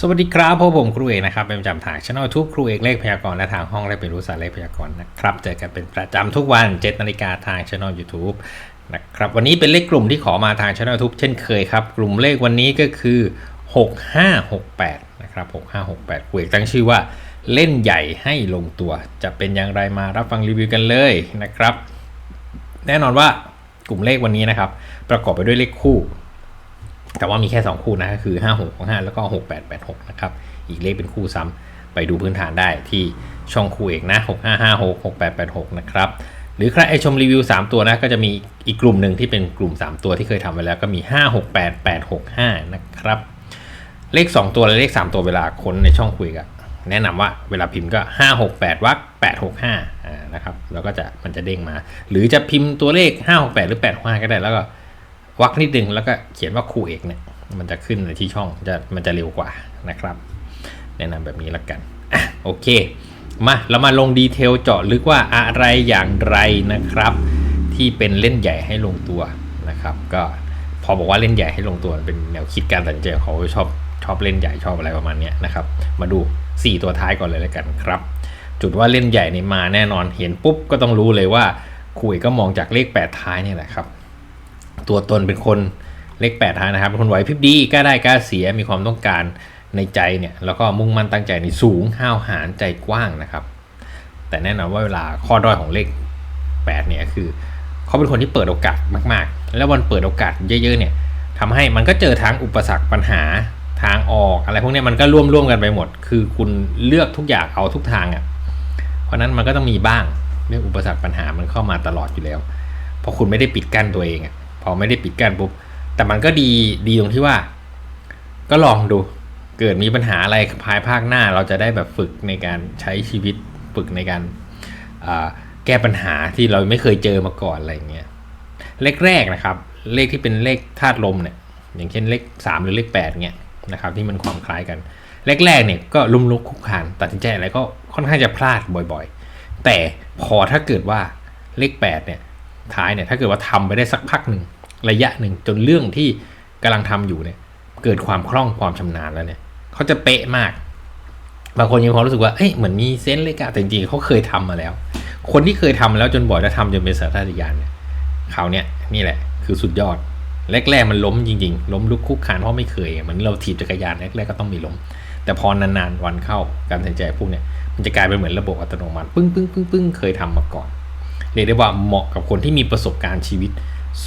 สวัสดีครับพบผมครูเอกนะครับเป็นประจำทางช่องทุกครูเอกเลขพยากรณ์และทางห้องและเป็นรู้สารเลขพยากรณ์นะครับเจอกันเป็นประจำทุกวัน7นาฬิกาทางช่อง YouTube นะครับวันนี้เป็นเลขกลุ่มที่ขอมาทางช่อง YouTube เช่นเคยครับ กลุ่มเลขวันนี้ก็คือ 6568นะครับ6568ครูเอกตั้งชื่อว่าเล่นใหญ่ให้ลงตัว จะเป็นอย่างไรมารับฟังรีวิวกันเลยนะครับ แน่นอนว่ากลุ่มเลขวันนี้นะครับ ประกอบไปด้วยเลขคู่ แต่ว่ามีแค่ 2 คู่นะก็คือ 5 6 6 5 แล้วก็ 6 8 8 6 นะครับ อีกเลขเป็นคู่ซ้ำไปดูพื้นฐานได้ที่ช่องคู่เอกนะ 6 5 5 6 6 8 8 6 นะครับ หรือใครไอชมรีวิว 3 ตัวนะก็จะมีอีกกลุ่มหนึ่งที่เป็นกลุ่ม 3 ตัวที่เคยทำไว้แล้วก็มี 5 6 8 8 6 5 นะครับ เลข 2 ตัวและเลข 3 ตัวเวลาค้นในช่องคุยกันแนะนำว่าเวลาพิมพ์ก็ 5 6 8วัก8 6 5 อ่านะครับ แล้วก็จะมันจะเด้งมา หรือจะพิมพ์ตัวเลข 5 6 8 หรือ8 6 5ก็ได้แล้วก็ วักนิดนึงแล้วก็เขียนว่าครูเอกเนี่ยมันจะขึ้นในที่ช่องจะมันจะเร็วกว่านะครับ แนะนำแบบนี้ละกันอะโอเค มาเรามาลงดีเทลเจาะลึกว่าอะไรอย่างไรนะครับ ที่เป็นเล่นใหญ่ให้ลงตัวนะครับ ก็พอบอกว่าเล่นใหญ่ให้ลงตัวเป็นแนวคิดการตัดสินใจของเขาชอบชอบเล่นใหญ่ชอบอะไรประมาณนี้นะครับ มาดู 4 ตัวท้ายก่อนเลยแล้วกันครับ จุดว่าเล่นใหญ่ในมาแน่นอนเห็นปุ๊บก็ต้องรู้เลยว่าคุยก็มองจากเลข 8 ท้ายนี่แหละครับ ตัวตนเป็นคนเลข8ท้ายนะครับเป็นคนไหวพริบดีกล้าได้กล้าเสียมีความต้องการในใจเนี่ยแล้วก็มุ่งมั่นตั้งใจในสูงห้าวหาญใจกว้างนะครับ แต่แน่นอนว่าเวลาข้อด้อยของเลข8เนี่ยคือเขาเป็นคนที่เปิดโอกาสมาก ๆ แล้ววันเปิดโอกาสเยอะๆเนี่ยทำให้มันก็เจอทั้งอุปสรรคปัญหาทางออก อะไรพวกนี้มันก็ร่วมร่วมกันไปหมด คือคุณเลือกทุกอย่างเอาทุกทางอะ่ะเพราะนั้นมันก็ต้องมีบ้างเรื่องอุปสรรคปัญหามันเข้ามาตลอดอยู่แล้วเพราะคุณไม่ได้ปิดกั้นตัวเองอะ่ะ พอไม่ได้ปิดกั้นปุ๊บแต่มันก็ดีดีตรงที่ว่า ก็ลองดู เกิดมีปัญหาอะไรภายภาคหน้าเราจะได้แบบฝึกในการใช้ชีวิตฝึกในการแก้ปัญหาที่เราไม่เคยเจอมาก่อนอะไรเงี้ยเลขแรกนะครับ เลขที่เป็นเลขธาตุลมเนี่ย อย่างเช่นเลข 3 หรือเลข8เนี่ยนะครับ ที่มันความคล้ายกันแรกๆเนี่ยก็ลุ่มลุกคุกคานตัดสินใจอะไรก็ค่อนข้างจะพลาดบ่อยๆ แต่พอถ้าเกิดว่าเลข8เนี่ยท้ายเนี่ยถ้าเกิดว่าทำไปได้สักพักหนึ่ง ระยะหนึ่งจนเรื่องที่กำลังทำอยู่เนี่ยเกิดความคล่องความชำนาญแล้วเนี่ยเขาจะเป๊ะมาก บางคนยังพอรู้สึกว่าเอ้ยเหมือนมีเซนส์เลยอะแต่จริงๆเขาเคยทำมาแล้ว คนที่เคยทำแล้วจนบ่อยแล้วทำจนเป็นสัตยานเนี่ยเขาเนี่ยนี่แหละ คือสุดยอดแรกๆมันล้มจริงๆ ล้มลุกคุกคานเพราะไม่เคยเหมือนเราถีบจักรยานแรกๆก็ต้องมีล้ม แต่พอนานๆวันเข้าการตัดสินใจพวกเนี้ยมันจะกลายเป็นเหมือนระบบอัตโนมัติปึ้งปึ้งปึ้งปึ้งเคยทำมาก่อน เรียกได้ว่าเหมาะกับคนที่มีประสบการณ์ชีวิต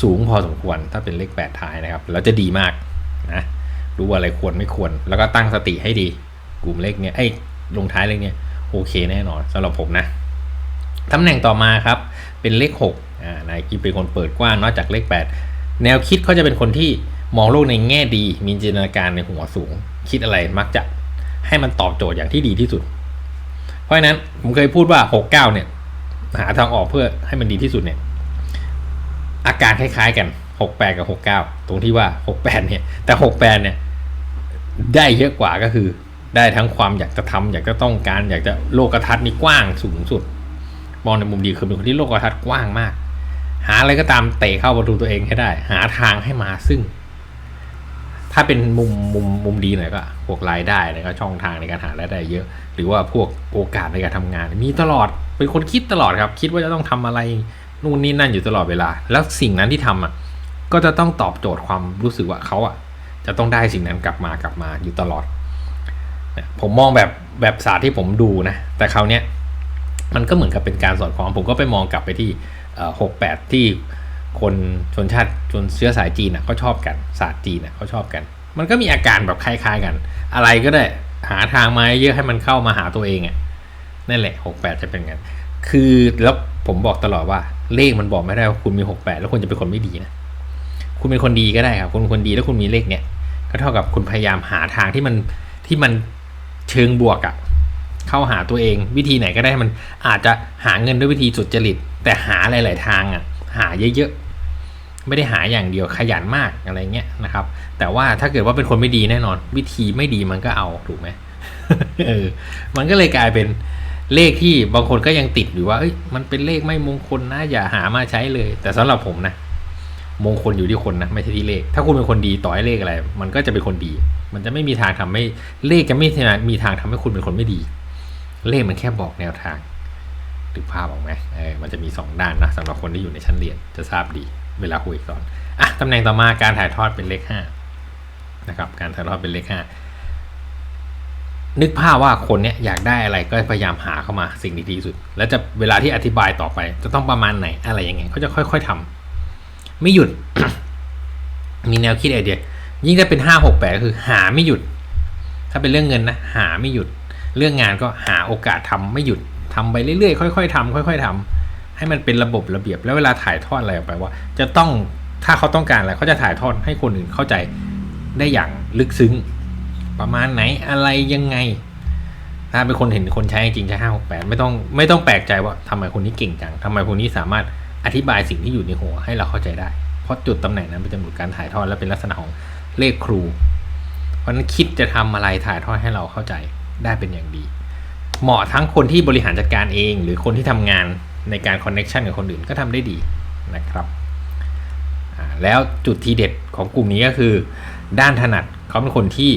สูงพอสมควรถ้าเป็นเลขแปดท้ายนะครับ แล้วจะดีมากนะรู้ว่าอะไรควรไม่ควร แล้วก็ตั้งสติให้ดี กลุ่มเลขเนี้ยไอ้ลงท้ายเลขเนี้ยโอเคแน่นอนสำหรับผมนะตำแหน่งต่อมาครับเป็นเลข6อ่านายกีเป็นคนเปิดกว้างนอกจากเลข 8 แนวคิดเขาจะเป็นคนที่มองโลกในแง่ดี มีจินตนาการในหัวสูง คิดอะไรมักจะให้มันตอบโจทย์อย่างที่ดีที่สุด เพราะฉะนั้นผมเคยพูดว่า 69 เนี่ย หาทางออกเพื่อให้มันดีที่สุดเนี่ย อาการคล้ายๆกัน 68 กับ 69 ตรงที่ว่า 68 เนี่ย แต่ 68 เนี่ย ได้เยอะกว่าก็คือ ได้ทั้งความอยากจะทำอยากจะต้องการ อยากจะโลกทัศน์นี่กว้างสูงสุด มองในมุมดีคือเป็นคนที่โลกทัศน์กว้างมาก หาอะไรก็ตามเตะเข้าประตูตัวเองให้ได้ หาทางให้มาซึ่ง ถ้าเป็นมุมมุมมุมดีหน่อยก็พวกรายได้แล้วก็ช่องทางในการหารายได้เยอะ หรือว่าพวกโอกาสในการทำงาน มีตลอดเป็นคนคิดตลอดครับ คิดว่าจะต้องทำอะไรนู่นนี่นั่นอยู่ตลอดเวลา แล้วสิ่งนั้นที่ทำอะก็จะต้องตอบโจทย์ความรู้สึกว่าเขาอะจะต้องได้สิ่งนั้นกลับมากลับมาอยู่ตลอด ผมมองแบบแบบศาสตร์ที่ผมดูนะ แต่คราวเนี้ยมันก็เหมือนกับเป็นการสอดคล้องผมก็ไปมองกลับไปที่หกแปดที่ คนชนชาติชนเชื้อสายจีนอะเขาชอบกันศาสตร์จีนอะเขาชอบกัน มันก็มีอาการแบบคล้ายๆกัน อะไรก็ได้หาทางมาเยอะให้มันเข้ามาหาตัวเองอะนั่นแหละหกแปดจะเป็นกันคือแล้วผมบอกตลอดว่าเลขมันบอกไม่ได้ว่าคุณมีหกแปดแล้วคุณจะเป็นคนไม่ดีนะ คุณเป็นคนดีก็ได้ครับ คุณเป็นคนดีแล้วคุณมีเลขเนี่ย ก็เท่ากับคุณพยายามหาทางที่มันที่มันเชิงบวกอะเข้าหาตัวเองวิธีไหนก็ได้มันอาจจะหาเงินด้วยวิธีสุดจริต แต่หาหลาย ๆ ทางอะ หาเยอะๆ ไม่ได้หาอย่างเดียวขยันมากอะไรเงี้ยนะครับ แต่ว่าถ้าเกิดว่าเป็นคนไม่ดีแน่นอน วิธีไม่ดีมันก็เอาถูกไหมเออมันก็เลยกลายเป็นเลขที่บางคนก็ยังติดอยู่ว่าเอ้ยมันเป็นเลขไม่มงคลนะอย่าหามาใช้เลย แต่สำหรับผมนะมงคลอยู่ที่คนนะไม่ใช่ที่เลข ถ้าคุณเป็นคนดีต่อให้เลขอะไร มันก็จะเป็นคนดี มันจะไม่มีทางทำให้เลขจะไม่มีทางทำให้คุณเป็นคนไม่ดี เลขมันแค่บอกแนวทาง ถึกภาพออกไหมเออมันจะมีสองด้านนะสำหรับคนที่อยู่ในชั้นเรียนจะทราบดีเวลาคุยก่อนอะตำแหน่งต่อมาการถ่ายทอดเป็นเลขห้านะครับการถ่ายทอดเป็นเลขห้านึกภาพว่าคนเนี้ยอยากได้อะไรก็พยายามหาเข้ามาสิ่งที่ดีที่สุด แล้วจะเวลาที่อธิบายต่อไป จะต้องประมาณไหนอะไรยังไงเขาจะค่อย ๆทำไม่หยุด มีแนวคิดไอเดีย ยิ่งถ้าเป็นห้าหกแปดก็คือ หาไม่หยุด ถ้าเป็นเรื่องเงินนะหาไม่หยุด เรื่องงานก็หาโอกาสทำไม่หยุด ทำไปเรื่อยๆค่อยๆทำค่อยๆทำให้มันเป็นระบบระเบียบแล้วเวลาถ่ายทอดอะไรออกไปว่า จะต้องถ้าเขาต้องการอะไรเขาจะถ่ายทอดให้คนอื่นเข้าใจได้อย่างลึกซึ้ง ประมาณไหนอะไรยังไง ถ้าเป็นคนเห็นคนใช้จริงใช้ห้าหกแปดไม่ต้องไม่ต้องแปลกใจว่าทำไมคนนี้เก่งจังทำไมคนนี้สามารถอธิบายสิ่งที่อยู่ในหัวให้เราเข้าใจได้ เพราะจุดตำแหน่งนั้นเป็นจำนวนการถ่ายทอดและเป็นลักษณะของเลขครู เพราะนั้นคิดจะทำอะไรถ่ายทอดให้เราเข้าใจได้เป็นอย่างดี เหมาะทั้งคนที่บริหารจัดการเอง หรือคนที่ทำงานในการคอนเน็ชันกับคนอื่นก็ทำได้ดีนะครับ แล้วจุดทีเด็ดของกลุ่มนี้ก็คือ ด้านถนัดเขาเป็นคนที่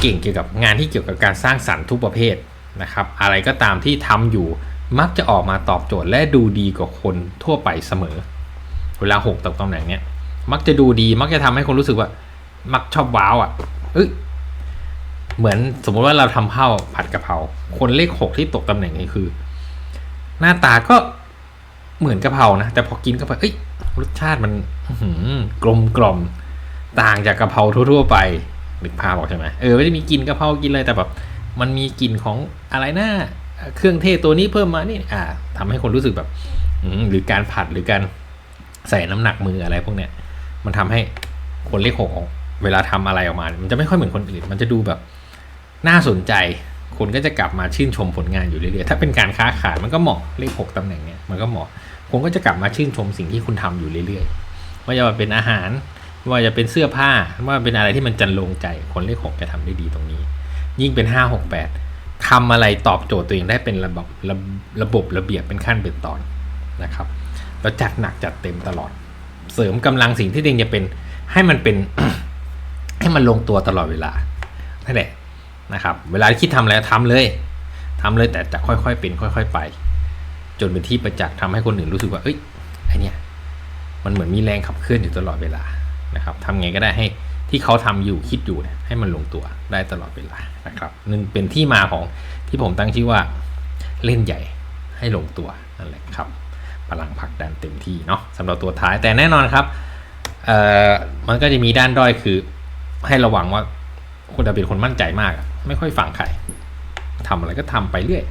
เก่งเกี่ยวกับงานที่เกี่ยวกับการสร้างสรรค์ทุกประเภทนะครับ อะไรก็ตามที่ทำอยู่มักจะออกมาตอบโจทย์และดูดีกว่าคนทั่วไปเสมอ เวลาหกตกตำแหน่งเนี้ยมักจะดูดีมักจะทำให้คนรู้สึกว่า มักชอบว้าวอะเอ้ย เหมือนสมมติว่าเราทำข้าวผัดกะเพราคนเลขหกที่ตกตำแหน่งนี้คือ หน้าตาก็เหมือนกะเพรานะแต่พอกินเข้าไปเอ้ยรสชาติมันกลมกล่อมต่างจากกะเพราทั่ว ๆ ไปนึกภาพบอกใช่ไหมเออไม่ได้มีกลิ่นกะเพรากินเลยแต่แบบมันมีกลิ่นของอะไรนะเครื่องเทศตัวนี้เพิ่มมานี่อ่าทำให้คนรู้สึกแบบหรือการผัดหรือการใส่น้ำหนักมืออะไรพวกเนี้ย มันทำให้คนเลขหกเวลาทำอะไรออกมา มันจะไม่ค่อยเหมือนคนอื่น มันจะดูแบบ น่าสนใจคนก็จะกลับมาชื่นชมผลงานอยู่เรื่อยๆ ถ้าเป็นการค้าขายมันก็เหมาะเลขหกตำแหน่งเนี้ยมันก็เหมาะคนก็จะกลับมาชื่นชมสิ่งที่คุณทำอยู่เรื่อยๆ ว่าจะเป็นอาหาร ว่าจะเป็นเสื้อผ้า ว่าเป็นอะไรที่มันจันลงใจ คนเลขหกจะทำได้ดีตรงนี้ ยิ่งเป็นห้าหกแปดทำอะไรตอบโจทย์ตัวเองได้เป็นระบบระระบบระเบียบเป็นขั้นเป็นตอนนะครับ แล้วจัดหนักจัดเต็มตลอด เสริมกำลังสิ่งที่ตัวเองจะเป็นให้มันเป็นให้มันลงตัวตลอดเวลานั่นแหละ นะครับ เวลาคิดทำอะไรทำเลยทำเลยแต่จะค่อยๆเป็นค่อย ๆ ไป จนเป็นที่ประจักษ์ทำให้คนอื่นรู้สึกว่า เอ้ยไอเนี้ยมันเหมือนมีแรงขับเคลื่อนอยู่ตลอดเวลานะครับทำไงก็ได้ให้ที่เขาทำอยู่คิดอยู่เนี่ยให้มันลงตัวได้ตลอดเวลานะครับนึงเป็นที่มาของที่ผมตั้งชื่อว่าเล่นใหญ่ให้ลงตัวนั่นแหละครับพลังผลักดันเต็มที่เนาะสำหรับตัวท้ายแต่แน่นอนครับเอ่อมันก็จะมีด้านด้อยคือให้ระวังว่า คุณจะเป็นคนมั่นใจมากไม่ค่อยฟังใครทำอะไรก็ทำไปเรื่อย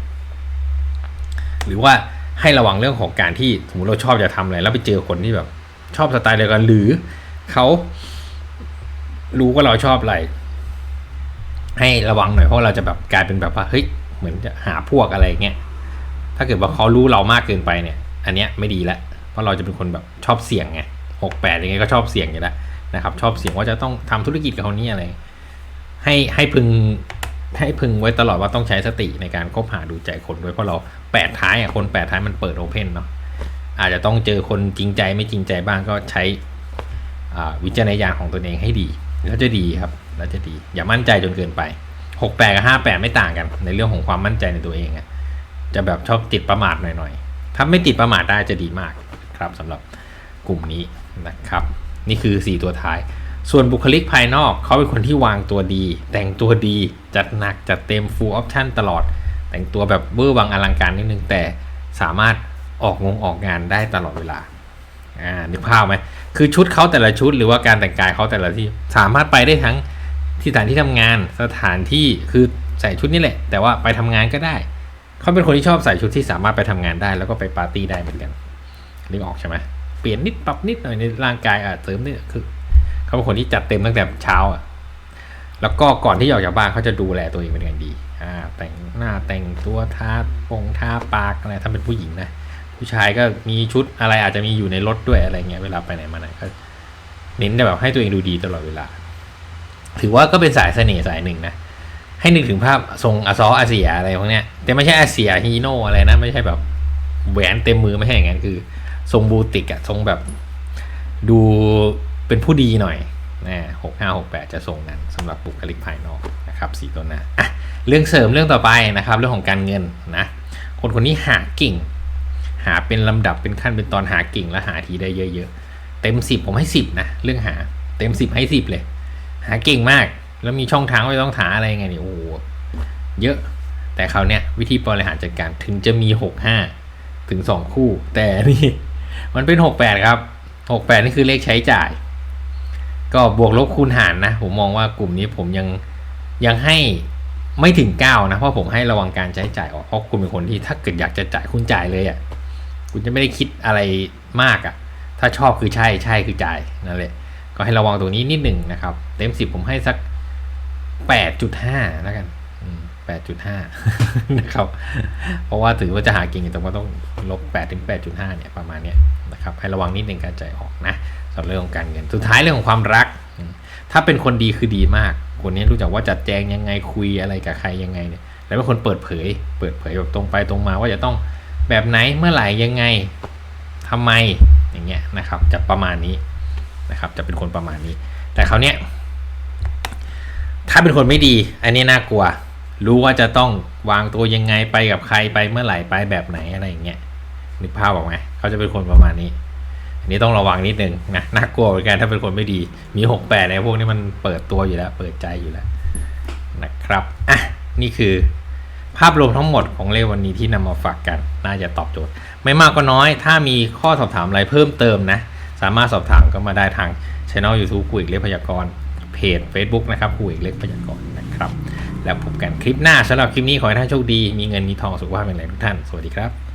หรือว่าให้ระวังเรื่องของการที่สมมติเราชอบจะทำอะไรแล้วไปเจอคนที่แบบ ชอบสไตล์เดียวกันหรือเขารู้ว่าเราชอบอะไร ให้ระวังหน่อยเพราะเราจะแบบกลายเป็นแบบว่าเฮ้ยเหมือนจะหาพวกอะไรเงี้ยถ้าเกิดว่าเขารู้เรามากเกินไปเนี่ย อันเนี้ยไม่ดีละเพราะเราจะเป็นคนแบบชอบเสี่ยงไงหกแปดยังไงก็ชอบเสี่ยงอยู่แล้วนะครับ ชอบเสี่ยงว่าจะต้องทำธุรกิจกับคนนี้อะไร ให้ให้พึงให้พึงไว้ตลอดว่าต้องใช้สติในการคบหาดูใจคนด้วยเพราะเราแปดท้ายอะคนแปดท้ายมันเปิดโอเพนเนาะอาจจะต้องเจอคนจริงใจไม่จริงใจบ้างก็ใช้วิจารณญาณของตัวเองให้ดี แล้วจะดีครับ แล้วจะดี อย่ามั่นใจจนเกินไปหกแปดกับห้าแปดไม่ต่างกัน ในเรื่องของความมั่นใจในตัวเองอะจะแบบชอบติดประมาทหน่อยๆถ้าไม่ติดประมาทได้จะดีมากครับสำหรับกลุ่มนี้นะครับ นี่คือ4ตัวท้าย ส่วนบุคลิกภายนอกเขาเป็นคนที่วางตัวดี แต่งตัวดีจัดหนักจัดเต็ม full option ตลอด แต่งตัวแบบเบอร์วังอลังการนิดนึงแต่สามารถออกงงออกงานได้ตลอดเวลาอ่านึกภาพไหมคือชุดเขาแต่ละชุดหรือว่าการแต่งกายเขาแต่ละที่สามารถไปได้ทั้งที่สถานที่ทำงานสถานที่คือใส่ชุดนี้แหละ แต่ว่าไปทำงานก็ได้ เขาเป็นคนที่ชอบใส่ชุดที่สามารถไปทำงานได้ แล้วก็ไปปาร์ตี้ได้เหมือนกันนึกออกใช่ไหมเปลี่ยนนิดปรับนิดหน่อยในร่างกายอะเสริมนี่คือ เขาเป็นคนที่จัดเต็มตั้งแต่เช้าอะแล้วก็ก่อนที่ออกจากบ้านเขาจะดูแลตัวเองเป็นอย่างดีอ่าแต่งหน้าแต่งตัวทาปงทาปากอะไรถ้าเป็นผู้หญิงนะผู้ชายก็มีชุดอะไรอาจจะมีอยู่ในรถด้วยอะไรเงี้ยเวลาไปไหนมาไหนก็เน้นแบบให้ตัวเองดูดีตลอดเวลา ถือว่าก็เป็นสายเสน่ห์สายหนึ่งนะให้นึกถึงภาพทรงอซออาเซียอะไรพวกเนี้ยแต่ไม่ใช่อาเซียฮีโน่อะไรนะ ไม่ใช่แบบแหวนเต็มมือไม่ใช่อย่างนั้นคือ ทรงบูติกอะทรงแบบดู เป็นผู้ดีหน่อยนะหกห้าหกแปดจะส่งนั้นสำหรับบุคลิกภายนอกนะครับสี่ตัวหน้าอะเรื่องเสริมเรื่องต่อไปนะครับ เรื่องของการเงินนะคนคนนี้หาเก่ง หาเป็นลำดับเป็นขั้นเป็นตอนหาเก่งและหาทีได้เยอะ ๆ เต็มสิบผมให้สิบนะเรื่องหาเต็มสิบให้สิบเลย หาเก่งมาก แล้วมีช่องทางไม่ต้องหาอะไรไงนี่โอ้โหเยอะแต่เขาเนี้ยวิธีบริหารจัดการถึงจะมีหกห้าถึงสองคู่ แต่นี่มันเป็นหกแปดครับหกแปดนี่คือเลขใช้จ่าย ก็บวกลบคูณหารนะ ผมมองว่ากลุ่มนี้ผมยังยังให้ไม่ถึงเก้านะ เพราะผมให้ระวังการใช้จ่ายออกเพราะคุณเป็นคนที่ถ้าเกิดอยากจะจ่ายคุณจ่ายเลยอะ่ะคุณจะไม่ได้คิดอะไรมากอะ่ะ ถ้าชอบคือใช่ใช่คือจ่ายนั่นแหละก็ให้ระวังตรงนี้นิดหนึ่งนะครับ เต็มสิบผมให้สักแปดจุดห้าแล้วกันแปดจุดห้านะครับ เพราะว่าถือว่าจะหาก่งแต่ว่าต้องลบแปดถึงแปดจุดห้าเนี่ย ประมาณเนี้ยนะครับ ให้ระวังนิดหนึ่งการจ่ายออกนะ สำหรับเรื่องของการเงิน สุดท้ายเรื่องของความรัก ถ้าเป็นคนดีคือดีมาก คนนี้รู้จักว่าจัดแจงยังไงคุยอะไรกับใครยังไงเนี่ยแล้วเป็นคนเปิดเผย เปิดเผยแบบตรงไปตรงมาว่าจะต้องแบบไหนเมื่อไหร่ยังไงทำไมอย่างเงี้ยนะครับ จะประมาณนี้นะครับ จะเป็นคนประมาณนี้ แต่เขาเนี้ยถ้าเป็นคนไม่ดี อันนี้น่ากลัว รู้ว่าจะต้องวางตัวยังไงไปกับใครไปเมื่อไหร่ไปแบบไหนอะไรอย่างเงี้ยนึกภาพออกไหมเขาจะเป็นคนประมาณนี้ อันนี้ต้องระวังนิดนึงนะน่ากลัวเหมือนกันถ้าเป็นคนไม่ดี มีหกแปดในพวกนี้มันเปิดตัวอยู่แล้ว เปิดใจอยู่แล้วนะครับอะนี่คือภาพรวมทั้งหมดของเลขวันนี้ที่นำมาฝากกัน น่าจะตอบโจทย์ ไม่มากก็น้อย ถ้ามีข้อสอบถามอะไรเพิ่มเติมนะ สามารถสอบถามก็มาได้ทางช่อง YouTube คุยเลขพยากรณ์เพจ Facebook นะครับคุยเลขพยากรณ์นะครับ แล้วพบกันคลิปหน้าสำหรับคลิปนี้ขอให้ท่านโชคดี มีเงินมีทองสุขภาพเป็นแรงทุกท่าน สวัสดีครับ